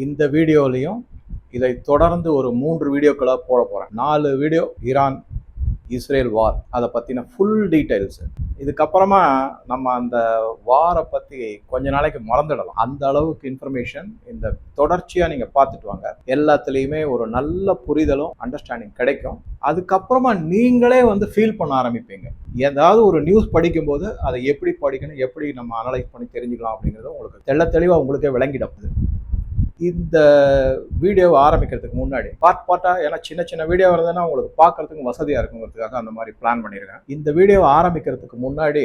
இந்த வீடியோலையும் இதை தொடர்ந்து ஒரு மூன்று வீடியோக்களாக போட போகிறேன் நாலு வீடியோ ஈரான் இஸ்ரேல் வார். அதை பற்றின ஃபுல் டீட்டெயில்ஸ் இதுக்கப்புறமா நம்ம அந்த வாரை பற்றி கொஞ்ச நாளைக்கு மறந்துடலாம். அந்த அளவுக்கு இன்ஃபர்மேஷன் இந்த தொடர்ச்சியாக நீங்கள் பார்த்துட்டு வாங்க. எல்லாத்துலேயுமே ஒரு நல்ல புரிதலும் அண்டர்ஸ்டாண்டிங் கிடைக்கும். அதுக்கப்புறமா நீங்களே வந்து ஃபீல் பண்ண ஆரம்பிப்பீங்க. ஏதாவது ஒரு நியூஸ் படிக்கும்போது அதை எப்படி படிக்கணும் எப்படி நம்ம அனலைஸ் பண்ணி தெரிஞ்சுக்கலாம் அப்படிங்கிறது உங்களுக்கு தெள்ள தெளிவாக உங்களுக்கே விளங்கிடும். இந்த வீடியோவை ஆரம்பிக்கிறதுக்கு முன்னாடி பார்ட் பார்ட்டாக ஏன்னா சின்ன சின்ன வீடியோ வருதுன்னா உங்களுக்கு பார்க்கறதுக்கும் வசதியாக இருக்குங்கிறதுக்காக அந்த மாதிரி பிளான் பண்ணியிருக்கேன் இந்த வீடியோவை ஆரம்பிக்கிறதுக்கு முன்னாடி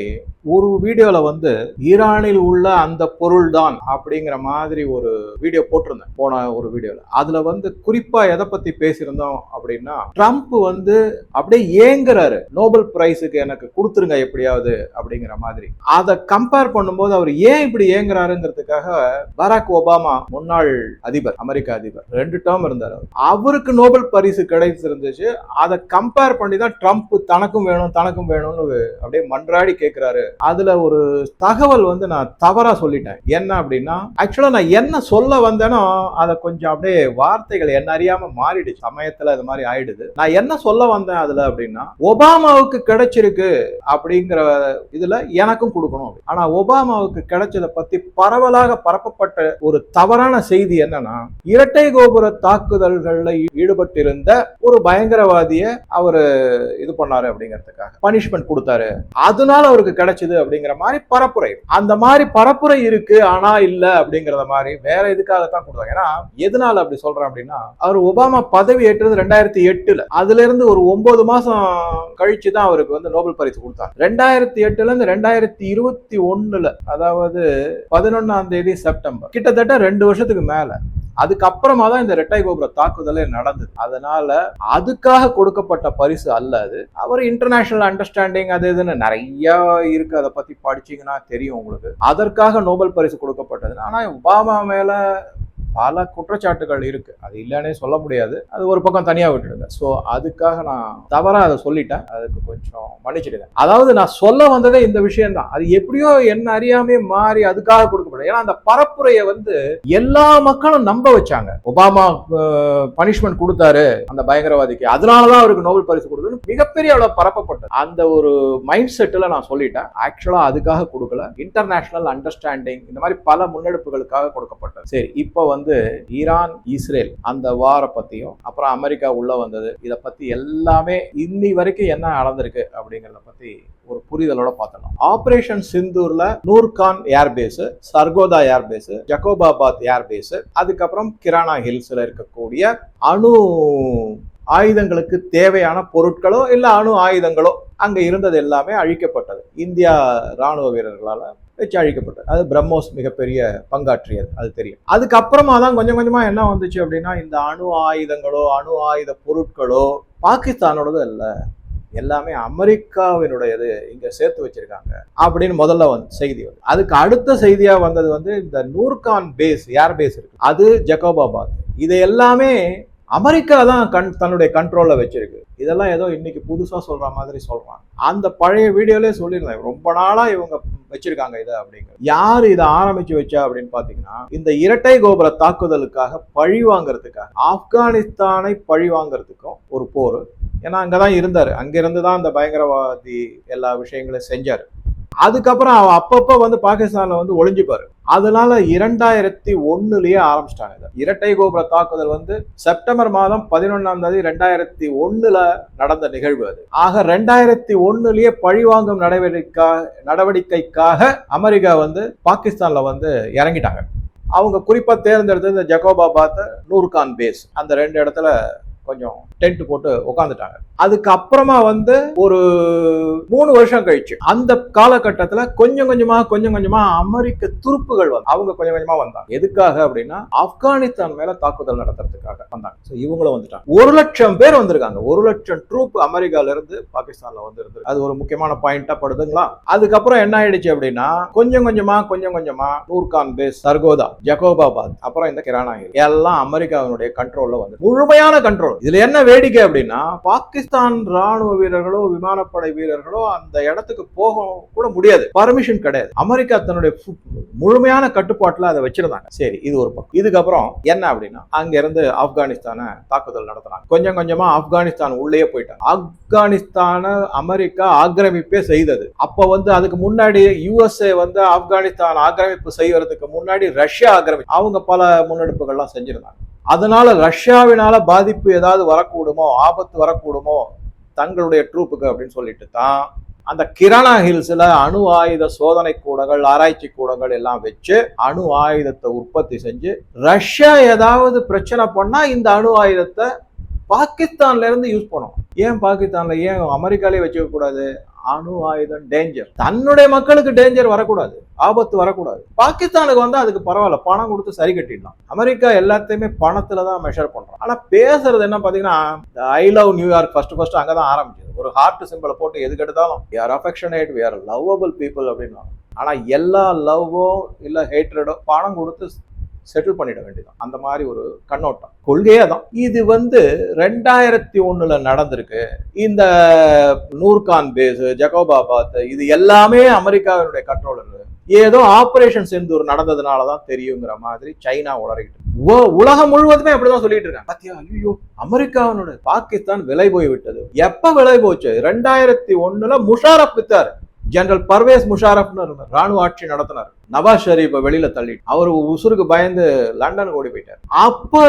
ஒரு வீடியோவில் வந்து ஈரானில் உள்ள அந்த பொருள் தான் அப்படிங்கிற மாதிரி ஒரு வீடியோ போட்டிருந்தேன் போன ஒரு வீடியோவில் அதில் வந்து குறிப்பாக எதை பற்றி பேசியிருந்தோம் அப்படின்னா ட்ரம்ப் வந்து அப்படியே ஏங்குறாரு. நோபல் பிரைஸுக்கு எனக்கு கொடுத்துருங்க எப்படியாவது அப்படிங்கிற மாதிரி. அதை கம்பேர் பண்ணும்போது அவர் ஏன் இப்படி ஏங்குறாருங்கிறதுக்காக பராக் ஒபாமா முன்னாள் அதிபர் அமெரிக்க அதிபர். ரெண்டு டேர்ம் இருந்தார் அவர். அவருக்கு நோபல் பரிசு கிடைச்சிருந்துச்சு. அதை கம்பேர் பண்ணி தான் ட்ரம்ப் தனக்கும் வேணும் தனக்கும் வேணும்னு அப்படியே மன்றாடி கேட்கிறாரு அதுல ஒரு தகவல் வந்து நான் தவறா சொல்லிட்டேன். என்ன அப்படின்னா ஆக்சுவலா நான் என்ன சொல்ல வந்தேனோ அதை கொஞ்சம் அப்படியே வார்த்தைகள் என்ன அறியாம மாறிடுச்சு. சமயத்துல இது மாதிரி ஆயிடுது. நான் என்ன சொல்ல வந்தேன் அதுல அப்படின்னா ஒபாமாவுக்கு கிடைச்சிருக்கு அப்படிங்கிற இதுல எனக்கும் கொடுக்கணும். ஆனா ஒபாமாவுக்கு கிடைச்சதை பத்தி பரவலாக பரப்பப்பட்ட ஒரு தவறான செய்தி என்னன்னா இரட்டை கோபுர தாக்குதல்கள்ல ஈடுபட்டிருந்த ஒரு பயங்கரவாதிய அவரு இது பண்ணாரு அப்படிங்கிறதுக்காக. பனிஷ்மெண்ட் கொடுத்தாரு. அதனால அவருக்கு கிடைச்சது அப்படிங்கிற மாதிரி பரப்புரை. அந்த மாதிரி பரப்புரை இருக்கு ஆனா இல்ல அப்படிங்கறத மாதிரி வேற இதுக்காகத்தான் கொடுத்தாங்க. ஏன்னா எதனால அப்படி சொல்றேன் அப்படின்னா அவர் ஒபாமா பதவி ஏற்றது ரெண்டாயிரத்தி எட்டுல. அதுல இருந்து ஒரு ஒன்பது மாசம் கழிச்சு தான் அவருக்கு வந்து நோபல் பரிசு கொடுத்தாங்க. ரெண்டாயிரத்தி எட்டுல இருந்து ரெண்டாயிரத்தி இருபத்தி ஒண்ணுல அதாவது பதினொன்னாம் தேதி செப்டம்பர் கிட்டத்தட்ட ரெண்டு வருஷத்துக்கு மேல. அதுக்கப்புறமா தான் இந்த ரெட்டை கோபுர தாக்குதலே நடந்தது. அதனால அதுக்காக கொடுக்கப்பட்ட பரிசு அல்ல அது. அவர் இன்டர்நேஷனல் அண்டர்ஸ்டாண்டிங் அது இதுன்னு நிறைய இருக்கு. அதை பத்தி படிச்சீங்கன்னா தெரியும் உங்களுக்கு. அதற்காக நோபல் பரிசு கொடுக்கப்பட்டது. ஆனா ஒபாமா மேல பல குற்றச்சாட்டுகள் இருக்கு. அது இல்லைன்னே சொல்ல முடியாது. அது ஒரு பக்கம் தனியா விட்டுடுங்க. ஸோ அதுக்காக நான் தவறா அதை சொல்லிட்டேன். அதுக்கு கொஞ்சம் மன்னிச்சிடுங்க. அதாவது நான் சொல்ல வந்ததே இந்த விஷயம் தான் அது எப்படியோ என்ன அறியாமே மாறி அதுக்காக கொடுக்கப்படும் ஏன்னா அந்த பரப்புரையை வந்து எல்லா மக்களும் நம்ப வச்சாங்க. ஒபாமா பனிஷ்மெண்ட் கொடுத்தாரு அந்த பயங்கரவாதிக்கு. அதனாலதான் அவருக்கு நோபல் பரிசு கொடுத்ததுன்னு மிகப்பெரிய அளவு பரப்பப்பட்டது. அந்த ஒரு மைண்ட் செட்டில் நான் சொல்லிட்டேன். ஆக்சுவலா அதுக்காக கொடுக்கல. இன்டர்நேஷனல் அண்டர்ஸ்டாண்டிங் இந்த மாதிரி பல முன்னெடுப்புகளுக்காக கொடுக்கப்பட்டது. சரி இப்போ வந்து ஈரான் இஸ்ரேல் அந்த வாரை பத்தியும் அப்புறம் அமெரிக்கா உள்ள வந்தது. இதை பத்தி எல்லாமே இன்னி வரைக்கும் என்ன நடந்திருக்கு அப்படிங்கறத பத்தி ஒரு புரிதலோட பார்த்தலாம் operation சிந்தூர்ல Nur Khan airbase Sargodha airbase Jacobabad airbase அதுக்கப்புறம் கிரானா ஹில்ஸ்ல இருக்கக்கூடிய அணு ஆயுதங்களுக்கு தேவையான பொருட்களோ இல்லை அணு ஆயுதங்களோ அங்கே இருந்தது எல்லாமே அழிக்கப்பட்டது. இந்தியா ராணுவ வீரர்களால் வச்சு அழிக்கப்பட்டது அது பிரம்மோஸ் மிகப்பெரிய பங்காற்றியது அது தெரியும். அதுக்கப்புறமா தான் கொஞ்சம் கொஞ்சமா என்ன வந்துச்சு அப்படின்னா இந்த அணு ஆயுதங்களோ அணு ஆயுத பொருட்களோ பாகிஸ்தானோடது இல்லை எல்லாமே அமெரிக்காவினுடையது இங்க சேர்த்து வச்சிருக்காங்க அப்படின்னு முதல்ல வந்து செய்தி வந்து அதுக்கு அடுத்த செய்தியா வந்தது வந்து இந்த நூர்கான் பேஸ் ஏர் பேஸ் இருக்கு. அது ஜக்கோபாபாத். இது எல்லாமே அமெரிக்கா தான் கண் தன்னுடைய கண்ட்ரோலில் வச்சிருக்கு. இதெல்லாம் ஏதோ இன்னைக்கு புதுசாக சொல்கிற மாதிரி சொல்கிறாங்க அந்த பழைய வீடியோலே சொல்லியிருந்தேன். ரொம்ப நாளாக இவங்க வச்சிருக்காங்க இதை அப்படிங்கிற. யார் இதை ஆரம்பிச்சு வச்சா அப்படின்னு பார்த்தீங்கன்னா இந்த இரட்டை கோபுர தாக்குதலுக்காக பழி வாங்குறதுக்காக ஆப்கானிஸ்தானை பழி வாங்குறதுக்கும் ஒரு போர். ஏன்னா அங்கே தான் இருந்தார். அங்கேருந்து தான் அந்த பயங்கரவாதி எல்லா விஷயங்களையும் செஞ்சார். அதுக்கப்புறம் அவ அப்பப்போ வந்து பாகிஸ்தான்ல வந்து ஒளிஞ்சுப்பாரு அதனால இரண்டாயிரத்தி ஒன்னுலயே ஆரம்பிச்சிட்டாங்க இதை. இரட்டை கோபுர தாக்குதல் வந்து செப்டம்பர் மாதம் பதினொன்னாம் தேதி ரெண்டாயிரத்தி ஒண்ணுல நடந்த நிகழ்வு அது. ஆக ரெண்டாயிரத்தி ஒண்ணுலயே பழிவாங்கும் நடவடிக்கை நடவடிக்கைக்காக அமெரிக்கா வந்து பாகிஸ்தான்ல வந்து இறங்கிட்டாங்க. அவங்க குறிப்பா தேர்ந்தெடுத்தது இந்த ஜக்கோபாபாத் நூர்கான் பேஸ். அந்த ரெண்டு இடத்துல கொஞ்சம் டென்ட் போட்டு உட்காந்துட்டாங்க அதுக்கப்புறமா வந்து ஒரு மூணு வருஷம் கழிச்சு அந்த காலகட்டத்தில் கொஞ்சம் கொஞ்சமா கொஞ்சம் கொஞ்சமா அமெரிக்க துருப்புகள் வந்து அவங்க கொஞ்சம் கொஞ்சமா வந்தாங்க. எதுக்காக அப்படின்னா ஆப்கானிஸ்தான் மேல தாக்குதல் நடத்துறதுக்காக வந்தாங்க. ஸோ இவங்களும் வந்துட்டாங்க. ஒரு லட்சம் பேர் வந்திருக்காங்க. ஒரு லட்சம் ட்ரூப் அமெரிக்கால இருந்து பாகிஸ்தான்ல அது ஒரு முக்கியமான பாயிண்டா படுதுங்களா? அதுக்கப்புறம் என்ன ஆயிடுச்சு அப்படின்னா கொஞ்சம் கொஞ்சமா கொஞ்சம் கொஞ்சமா நூர்கான் பேஸ் சர்கோதா ஜகோபாபாத் அப்புறம் இந்த கிரானா எல்லாம் அமெரிக்காவினுடைய கண்ட்ரோல்ல வந்து முழுமையான கண்ட்ரோல் இதுல என்ன வேடிக்கை அப்படின்னா பாகிஸ்தான் பாகிஸ்தான் ராணுவ வீரர்களோ விமானப்படை வீரர்களோ அந்த இடத்துக்கு போக கூட முடியாது. பர்மிஷன் கிடையாது. அமெரிக்கா தன்னுடைய ஃபு- முழுமையான கட்டுப்பாட்டுல அதை வச்சிருந்தாங்க. சரி இது ஒரு பக்கம். இதுக்கப்புறம் என்ன அப்படின்னா அங்க இருந்து ஆப்கானிஸ்தானை தாக்குதல் நடத்துறாங்க. கொஞ்சம் கொஞ்சமா ஆப்கானிஸ்தான் உள்ளே போயிட்டாங்க. ஆப்கானிஸ்தான அமெரிக்கா ஆக்கிரமிப்பே செய்தது. அப்ப வந்து அதுக்கு முன்னாடி யூஎஸ்ஏ வந்து ஆப்கானிஸ்தான் ஆக்கிரமிப்பு செய்வதற்கு முன்னாடி ரஷ்யா ஆக்கிரமி அவங்க பல முன்னெடுப்புகள்லாம் செஞ்சிருந்தாங்க. அதனால ரஷ்யாவினால பாதிப்பு ஏதாவது வரக்கூடுமோ ஆபத்து வரக்கூடுமோ தங்களுடைய ட்ரூப்புக்கு அப்படின்னு சொல்லிட்டு தான் அந்த கிரணா ஹில்ஸில் அணு ஆயுத சோதனை கூடங்கள் ஆராய்ச்சி கூடங்கள் எல்லாம் வச்சு அணு ஆயுதத்தை உற்பத்தி செஞ்சு ரஷ்யா ஏதாவது பிரச்சனை பண்ணா இந்த அணு ஆயுதத்தை பாகிஸ்தான்ல இருந்து யூஸ் பண்ணும் ஏன் பாகிஸ்தான்ல? ஏன் அமெரிக்காலே வச்சுக்க கூடாது அணு ஆயுதம் டேஞ்சர் தன்னுடைய மக்களுக்கு டேஞ்சர் வரக்கூடாது. ஆபத்து வரக்கூடாது. பாகிஸ்தானுக்கு வந்து அதுக்கு பரவாயில்ல. பணம் கொடுத்து சரி கட்டிடலாம். அமெரிக்கா எல்லாத்தையுமே பணத்துல தான் மெஷர் பண்றோம் ஆனா பேசுறது என்ன பாத்தீங்கன்னா I love New York first first அங்கதான் ஆரம்பிச்சது. ஒரு ஹார்ட் சிம்பிளை போட்டு எதுக்கு எடுத்தாலும் are affectionate we are lovable people அப்படின்னா ஆனா எல்லா லவ்வோ இல்ல ஹேட்ரடோ பணம் கொடுத்து செட்டில் பண்ணிட வேண்டியதான் அந்த மாதிரி ஒரு கண்ணோட்டம். கொள்கையே தான் இது வந்து ரெண்டாயிரத்தி ஒன்றில் நடந்திருக்கு. இந்த நூர்கான் பேஸ் ஜகோபாபாத் இது எல்லாமே அமெரிக்காவினுடைய கண்ட்ரோலர் ஏதோ ஆபரேஷன் செந்தூர் நடந்ததுனால தான் தெரியுங்கிற மாதிரி சைனா உளறிக்கிட்டு உலகம் முழுவதுமே அப்படிதான் சொல்லிட்டு இருக்காங்க. பாத்தியா? ஐயோ அமெரிக்காவினுடைய பாகிஸ்தான் விலை போய் விட்டது எப்ப விலை போச்சு? ரெண்டாயிரத்தி ஒண்ணுல முஷாரப் வித்தாரு. ஜெனரல் பர்வேஸ் முஷாரப்னு இருந்தார் ராணுவ ஆட்சி நடத்தினார். நவாஸ் ஷெரீஃபை வெளியில தள்ளி அவர் உசுருக்கு பயந்து லண்டன் ஓடி போயிட்டார். அப்ப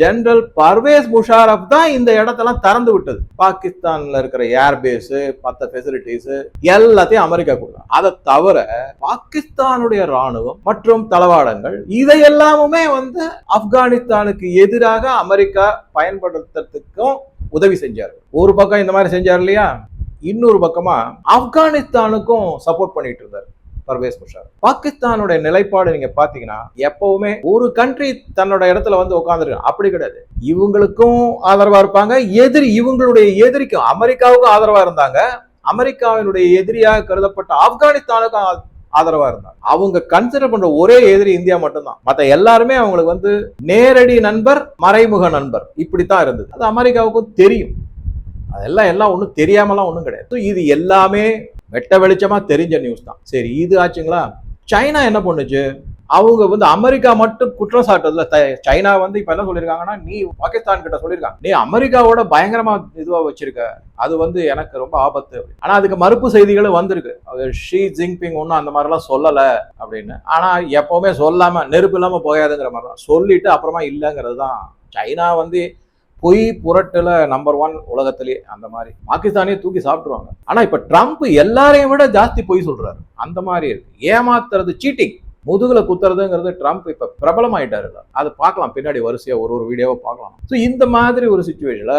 ஜெனரல் பர்வேஸ் முஷாரப் தான் இந்த இடத்தெல்லாம் திறந்து விட்டது. பாகிஸ்தான்ல இருக்கிற ஏர்பேஸ் மற்ற ஃபெசிலிட்டிஸ் எல்லாத்தையும் அமெரிக்கா கொடுத்தாங்க அதை தவிர பாகிஸ்தானுடைய ராணுவம் மற்றும் தளவாடங்கள் இதையெல்லாமுமே வந்து ஆப்கானிஸ்தானுக்கு எதிராக அமெரிக்கா பயன்படுத்துறதுக்கும் உதவி செஞ்சார். ஒரு பக்கம் இந்த மாதிரி செஞ்சார் இல்லையா? இன்னொரு பக்கமா ஆப்கானிஸ்தானுக்கும் சப்போர்ட் பண்ணிட்டு இருந்தார் பர்வேஸ் முஷார். பாகிஸ்தானுடைய நிலைப்பாடு நீங்க பாத்தீங்கன்னா எப்பவுமே ஒரு கண்ட்ரி தன்னோட இடத்துல வந்து உட்காந்துருக்கு அப்படி கிடையாது. இவங்களுக்கும் ஆதரவா இருப்பாங்க. எதிரி இவங்களுடைய எதிரிக்கும் அமெரிக்காவுக்கும் ஆதரவா இருந்தாங்க. அமெரிக்காவினுடைய எதிரியாக கருதப்பட்ட ஆப்கானிஸ்தானுக்கும் ஆதரவா இருந்தாங்க. அவங்க கன்சிடர் பண்ற ஒரே எதிரி இந்தியா மட்டும்தான். மத்த எல்லாருமே அவங்களுக்கு வந்து நேரடி நண்பர் மறைமுக நண்பர். இப்படித்தான் இருந்தது. அது அமெரிக்காவுக்கும் தெரியும். அதெல்லாம் எல்லாம் ஒன்றும் தெரியாமலாம் ஒன்றும் கிடையாது. இது எல்லாமே வெட்ட வெளிச்சமாக தெரிஞ்ச நியூஸ் தான். சரி இது ஆச்சுங்களா? சைனா என்ன பண்ணுச்சு? அவங்க வந்து அமெரிக்கா மட்டும் குற்றம் சாட்டுறதுல சைனா வந்து இப்ப என்ன சொல்லியிருக்காங்கன்னா நீ பாகிஸ்தான் கிட்ட சொல்லியிருக்காங்க நீ அமெரிக்காவோட பயங்கரமா இதுவா வச்சிருக்க. அது வந்து எனக்கு ரொம்ப ஆபத்து ஆனா அதுக்கு மறுப்பு செய்திகளும் வந்திருக்கு. ஷி ஜின்பிங் ஒன்றும் அந்த மாதிரிலாம் சொல்லல அப்படின்னு. ஆனா எப்பவுமே சொல்லாம நெருப்பு இல்லாம போகாதுங்கிற மாதிரி சொல்லிட்டு அப்புறமா இல்லைங்கிறது தான். சைனா வந்து பொய் புரட்டுல நம்பர் ஒன் உலகத்திலேயே அந்த மாதிரி. பாகிஸ்தானே தூக்கி சாப்பிட்டுருவாங்க. ஆனா இப்ப ட்ரம்ப் எல்லாரையும் விட ஜாஸ்தி பொய் சொல்றாரு. அந்த மாதிரி இருக்கு. ஏமாத்துறது சீட்டிங் முதுகுல குத்துறதுங்கிறது ட்ரம்ப் இப்ப பிரபலம் ஆயிட்டாருல அது பார்க்கலாம். பின்னாடி வரிசையா ஒரு ஒரு வீடியோவை பார்க்கலாம். ஸோ இந்த மாதிரி ஒரு சுச்சுவேஷன்ல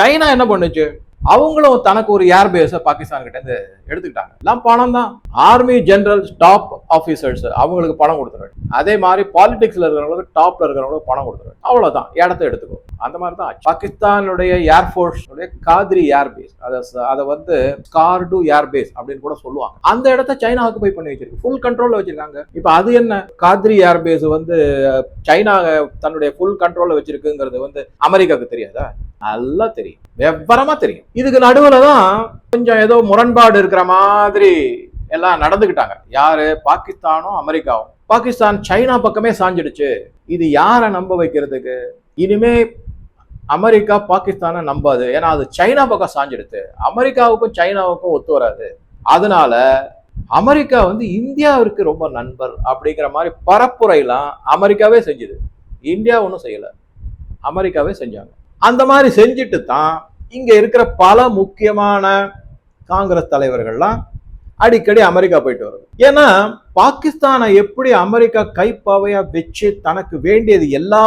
சைனா என்ன பண்ணுச்சு? அவங்களும் தனக்கு ஒரு ஏர் பேஸை பாகிஸ்தான் கிட்ட இருந்து எடுத்துக்கிட்டாங்க. எல்லாம் பணம் தான். ஆர்மி ஜெனரல் டாப் ஆஃபீஸர்ஸ் அவங்களுக்கு பணம் கொடுத்துருவாங்க அதே மாதிரி பாலிடிக்ஸ்ல இருக்கிறவங்களுக்கு டாப்ல இருக்கிறவங்களுக்கு பணம் கொடுத்துருவாங்க அவ்வளவுதான். இடத்த எடுத்துக்கோ. அந்த மாதிரி தான் பாகிஸ்தானுடைய ஏர்ஃபோர்ஸ் காதிரி ஏர் பேஸ் அதை அதை வந்து ஸ்கார்டு ஏர் பேஸ் அப்படின்னு கூட சொல்லுவாங்க. அந்த இடத்த சைனா ஆக்குபை பண்ணி வச்சிருக்கு. ஃபுல் கண்ட்ரோல்ல வச்சிருக்காங்க. இப்போ அது என்ன? காதிரி ஏர் பேஸ் வந்து சைனா தன்னுடைய ஃபுல் கண்ட்ரோல்ல வச்சிருக்குங்கிறது வந்து அமெரிக்காவுக்கு தெரியாதா? நல்லா தெரியும். விவரமா தெரியும். இதுக்கு நடுவில் தான் கொஞ்சம் ஏதோ முரண்பாடு இருக்கிற மாதிரி எல்லாம் நடந்துக்கிட்டாங்க. யாரு? பாகிஸ்தானும் அமெரிக்காவும். பாகிஸ்தான் சைனா பக்கமே சாஞ்சிடுச்சு. இது யாரை நம்ப வைக்கிறதுக்கு? இனிமே அமெரிக்கா பாகிஸ்தானை நம்பாது. ஏன்னா அது சைனா பக்கம் சாஞ்சிடுது அமெரிக்காவுக்கும் சைனாவுக்கும் ஒத்து வராது. அதனால அமெரிக்கா வந்து இந்தியாவிற்கு ரொம்ப நண்பர் அப்படிங்கிற மாதிரி பரப்புரையெல்லாம் அமெரிக்காவே செஞ்சுது. இந்தியா ஒன்றும் செய்யலை. அமெரிக்காவே செஞ்சாங்க. அந்த மாதிரி செஞ்சுட்டு தான் இங்கே இருக்கிற பல முக்கியமான காங்கிரஸ் தலைவர்கள்லாம் அடிக்கடி அமெரிக்கா போயிட்டு வருது. ஏன்னா பாகிஸ்தானை எப்படி அமெரிக்கா கைப்பாவையா வச்சு தனக்கு வேண்டியது எல்லா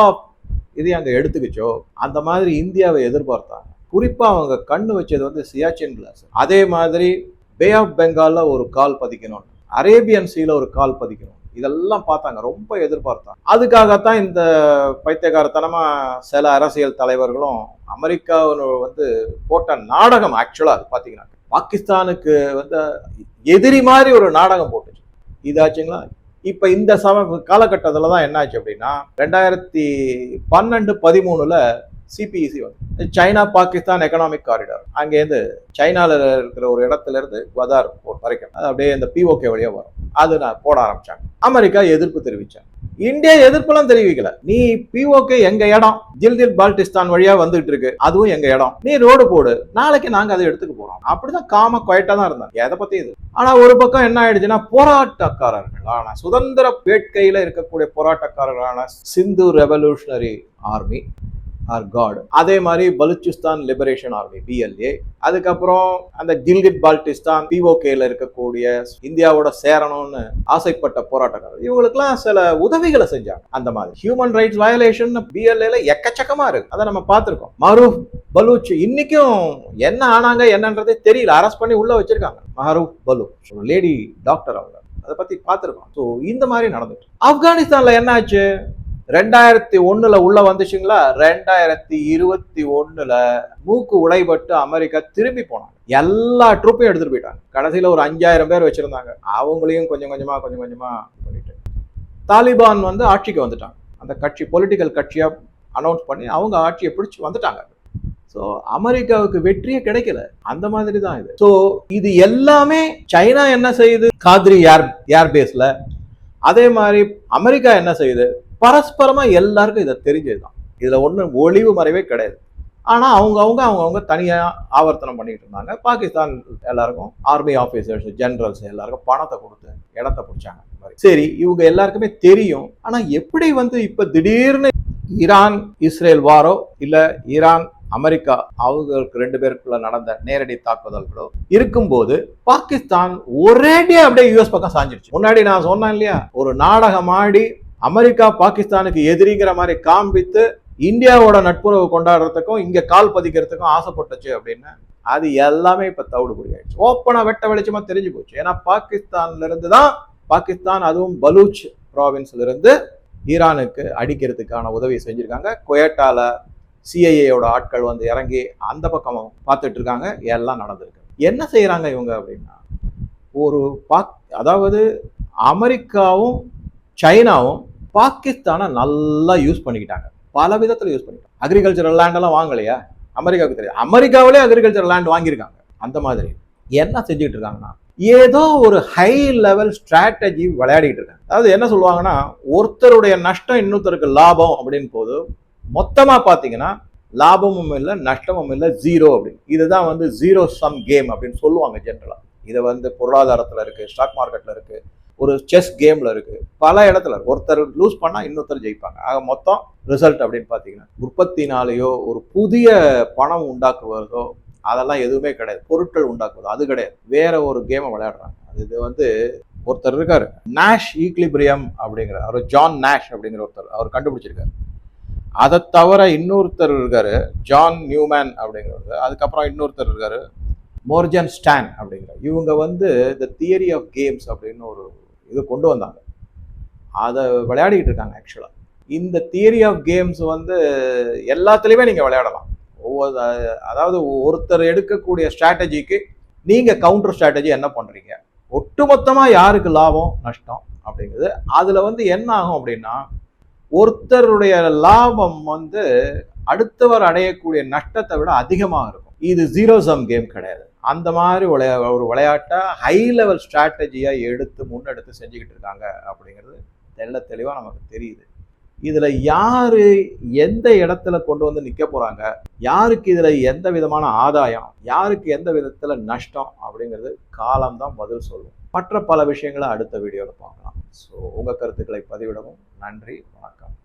இதையும் அங்கே எடுத்துக்கிச்சோ அந்த மாதிரி இந்தியாவை எதிர்பார்த்தாங்க. குறிப்பாக அவங்க கண்ணு வச்சது வந்து சியாச்சின் கிளாஸ். அதே மாதிரி பே ஆஃப் பெங்காலில் ஒரு கால் பதிக்கணும். அரேபியன் சீல ஒரு கால் பதிக்கணும். இதெல்லாம் பார்த்தாங்க ரொம்ப எதிர்பார்த்தாங்க. அதுக்காகத்தான் இந்த பைத்தியகாரத்தனமாக சில அரசியல் தலைவர்களும் அமெரிக்காவில் வந்து போட்ட நாடகம் ஆக்சுவலாக அது பார்த்தீங்கன்னா பாகிஸ்தானுக்கு வந்து எதிரி மாதிரி ஒரு நாடகம் போட்டுச்சு. இதாச்சுங்களா இப்போ இந்த சம காலகட்டத்தில் தான் என்னாச்சு அப்படின்னா ரெண்டாயிரத்தி பன்னெண்டு பதிமூணில் சிபிஇசி வந்து சைனா பாகிஸ்தான் எக்கனாமிக் காரிடார் அங்கேருந்து சைனாவில் இருக்கிற ஒரு இடத்துல இருந்து வதார் போர்ட் வரைக்கும். அது அப்படியே இந்த பிஓகே வழியாக வரும். அது நான் போட ஆரம்பிச்சாங்க அமெரிக்கா எதிர்ப்பு தெரிவிச்சாங்க இந்தியா எதிர்ப்பெல்லாம் தெரிவிக்கல. நீ பிஓகே எங்க இடம்? ஜில்தில் பால்டிஸ்தான் வழியா வந்துட்டு இருக்கு. அதுவும் எங்க இடம். நீ ரோடு போடு. நாளைக்கு நாங்க அதை எடுத்துக்க போறோம். அப்படிதான் காம குவைட்டா தான் இருந்தாங்க எதை பத்தி இது? ஆனா ஒரு பக்கம் என்ன ஆயிடுச்சுன்னா போராட்டக்காரர்கள் ஆனா சுதந்திர வேட்கையில இருக்கக்கூடிய போராட்டக்காரர்களான சிந்து ரெவல்யூஷனரி ஆர்மி ஆர் காட் அதே மாதிரி பலுச்சிஸ்தான் லிபரேஷன் ஆர்மி பிஎல்ஏ அதுக்கப்புறம் அந்த கில்கிட் பால்டிஸ்தான் பிஓகேல இருக்கக்கூடிய இந்தியாவோட சேரணும்னு ஆசைப்பட்ட போராட்டக்காரர். இவங்களுக்குலாம் சில உதவிகளை செஞ்சாங்க. அந்த மாதிரி ஹியூமன் ரைட்ஸ் வயலேஷன் பிஎல்ஏல எக்கச்சக்கமா இருக்கு. அதை நம்ம பார்த்துருக்கோம். மரூஃப் பலூச் இன்னைக்கும் என்ன ஆனாங்க என்னன்றதே தெரியல. அரெஸ்ட் பண்ணி உள்ள வச்சிருக்காங்க. மஹரூப் பலூச் லேடி டாக்டர் அவங்க. அதை பத்தி பார்த்துருக்கோம். ஸோ இந்த மாதிரி நடந்துட்டு ஆப்கானிஸ்தான்ல என்ன ஆச்சு ரெண்டாயிரத்தி ஒண்ணுல உள்ள வந்துச்சுங்களா? ரெண்டாயிரத்தி இருபத்தி ஒண்ணுல மூக்கு உடைபட்டு அமெரிக்கா திரும்பி போனாங்க. எல்லா ட்ரூப்பையும் எடுத்துட்டு போயிட்டாங்க. கடைசியில ஒரு அஞ்சாயிரம் பேர் வச்சிருந்தாங்க. அவங்களையும் கொஞ்சம் கொஞ்சமா கொஞ்சம் கொஞ்சமா பண்ணிட்டு. தாலிபான் வந்து ஆட்சிக்கு வந்துட்டாங்க. அந்த கட்சி பொலிட்டிக்கல் கட்சியா அனௌன்ஸ் பண்ணி அவங்க ஆட்சியை பிடிச்சி வந்துட்டாங்க. ஸோ அமெரிக்காவுக்கு வெற்றியே கிடைக்கல. அந்த மாதிரி தான் இது. ஸோ இது எல்லாமே சைனா என்ன செய்யுது? காத்ரி ஏர் ஏர்பேஸில். அதே மாதிரி அமெரிக்கா என்ன செய்யுது? பரஸ்பரமாக எல்லாருக்கும் இதை தெரிஞ்சதுதான். இதில் ஒன்றும் ஒளிவு மறைவே கிடையாது. ஆனால் அவங்க அவங்க அவங்க அவங்க ஆவர்த்தனம் பண்ணிட்டு இருந்தாங்க. பாகிஸ்தான் எல்லாருக்கும் ஆர்மி ஆஃபீஸர்ஸ் ஜென்ரல்ஸ் எல்லாருக்கும் பணத்தை கொடுத்து இடத்த பிடிச்சாங்க. சரி இவங்க எல்லாருக்குமே தெரியும். ஆனால் எப்படி வந்து இப்போ திடீர்னு ஈரான் இஸ்ரேல் வாரோ இல்லை ஈரான் அமெரிக்கா அவங்களுக்கு ரெண்டு பேருக்குள்ள நடந்த நேரடி தாக்குதல்களோ இருக்கும்போது பாகிஸ்தான் ஒரேடியா அப்படியே யூஎஸ் பக்கம் சாஞ்சிருச்சு. முன்னாடி நான் சொன்னேன் இல்லையா? ஒரு நாடகம் ஆடி அமெரிக்கா பாகிஸ்தானுக்கு எதிரிங்கிற மாதிரி காண்பித்து இந்தியாவோட நட்புறவு கொண்டாடுறதுக்கும் இங்க கால் பதிக்கிறதுக்கும் ஆசைப்பட்டுச்சு அப்படின்னு அது எல்லாமே இப்ப தவிடுபடி ஆயிடுச்சு. ஓப்பனா வெட்ட வெளிச்சமா தெரிஞ்சு போச்சு. ஏன்னா பாகிஸ்தான்ல இருந்து தான் பாகிஸ்தான் அதுவும் பலூச் ப்ராவின்ஸ்ல இருந்து ஈரானுக்கு அடிக்கிறதுக்கான உதவி செஞ்சிருக்காங்க. கொயட்டால சிஐஏயோட ஆட்கள் வந்து இறங்கி அந்த பக்கம் பார்த்துட்டு இருக்காங்க எல்லாம் நடந்திருக்கு. என்ன செய்யறாங்க இவங்க அப்படின்னா ஒரு பாக் அதாவது அமெரிக்காவும் சைனாவும் பாகிஸ்தானை நல்லா யூஸ் பண்ணிக்கிட்டாங்க. பல விதத்தில் யூஸ் பண்ணிக்கிட்டாங்க. அக்ரிகல்ச்சரல் லேண்டெல்லாம் வாங்கலையா? அமெரிக்காவுக்கு தெரியும் அமெரிக்காவிலே அக்ரிகல்ச்சரல் லேண்ட் வாங்கியிருக்காங்க. அந்த மாதிரி. என்ன செஞ்சுட்டு இருக்காங்கன்னா ஏதோ ஒரு ஹை லெவல் ஸ்ட்ராட்டஜி விளையாடிட்டு இருக்காங்க. அதாவது என்ன சொல்லுவாங்கன்னா ஒருத்தருடைய நஷ்டம் இன்னொருத்தருக்கு லாபம் அப்படின்னு போது மொத்தமாக பார்த்தீங்கன்னா லாபமும் இல்லை நஷ்டமும் இல்லை ஜீரோ அப்படின்னு. இதுதான் வந்து ஜீரோ சம் கேம் அப்படின்னு சொல்லுவாங்க ஜென்ரலாக இதை வந்து பொருளாதாரத்தில் இருக்குது ஸ்டாக் மார்க்கெட்டில் இருக்குது ஒரு செஸ் கேமில் இருக்கு. பல இடத்துல ஒருத்தர் லூஸ் பண்ணால் இன்னொருத்தர் ஜெயிப்பாங்க. ஆக மொத்தம் ரிசல்ட் அப்படின்னு பார்த்தீங்கன்னா உற்பத்தினாலேயோ ஒரு புதிய பணம் உண்டாக்குவதோ அதெல்லாம் எதுவுமே கிடையாது. பொருட்கள் உண்டாக்குவதோ அது கிடையாது. வேற ஒரு கேமை விளையாடுறாங்க. அது இது வந்து ஒருத்தர் இருக்காரு. நேஷ் ஈக்லிபிரியம் அப்படிங்கிற அவர் ஜான் நேஷ் அப்படிங்கிற ஒருத்தர் அவர் கண்டுபிடிச்சிருக்காரு. அதை தவிர இன்னொருத்தர் இருக்காரு ஜான் நியூமேன் அப்படிங்கிறவர். அதுக்கப்புறம் இன்னொருத்தர் இருக்காரு மோர்ஜன் ஸ்டான் அப்படிங்கிற. இவங்க வந்து த தியரி ஆஃப் கேம்ஸ் அப்படின்னு ஒரு இது கொண்டு வந்தாங்க. அதை விளையாடிக்கிட்டு இருக்காங்க ஆக்சுவலாக இந்த தியரி ஆஃப் கேம்ஸ் வந்து எல்லாத்துலேயுமே நீங்கள் விளையாடலாம். ஒவ்வொரு அதாவது ஒருத்தர் எடுக்கக்கூடிய ஸ்ட்ராட்டஜிக்கு நீங்கள் கவுண்டர் ஸ்ட்ராட்டஜி என்ன பண்ணுறீங்க ஒட்டுமொத்தமாக யாருக்கு லாபம்? நஷ்டம் அப்படிங்கிறது அதில் வந்து என்ன ஆகும் அப்படின்னா ஒருத்தருடைய லாபம் வந்து அடுத்தவர் அடையக்கூடிய நஷ்டத்தை விட அதிகமாக இருக்கும். இது ஜீரோ சம் கேம் கிடையாது. அந்த மாதிரி விளையா ஒரு விளையாட்டை ஹை லெவல் ஸ்ட்ராட்டஜியாக எடுத்து முன்னெடுத்து செஞ்சுக்கிட்டு இருக்காங்க அப்படிங்கிறது தெள்ள தெளிவாக நமக்கு தெரியுது. இதில் யார் எந்த இடத்துல கொண்டு வந்து நிற்க போகிறாங்க யாருக்கு இதில் எந்த விதமான ஆதாயம்? யாருக்கு எந்த விதத்தில் நஷ்டம்? அப்படிங்கிறது காலம்தான் பதில் சொல்லும். மற்ற பல விஷயங்களை அடுத்த வீடியோவில் பார்க்கலாம். ஸோ உங்கள் கருத்துக்களை பதிவிடவும் நன்றி வணக்கம்.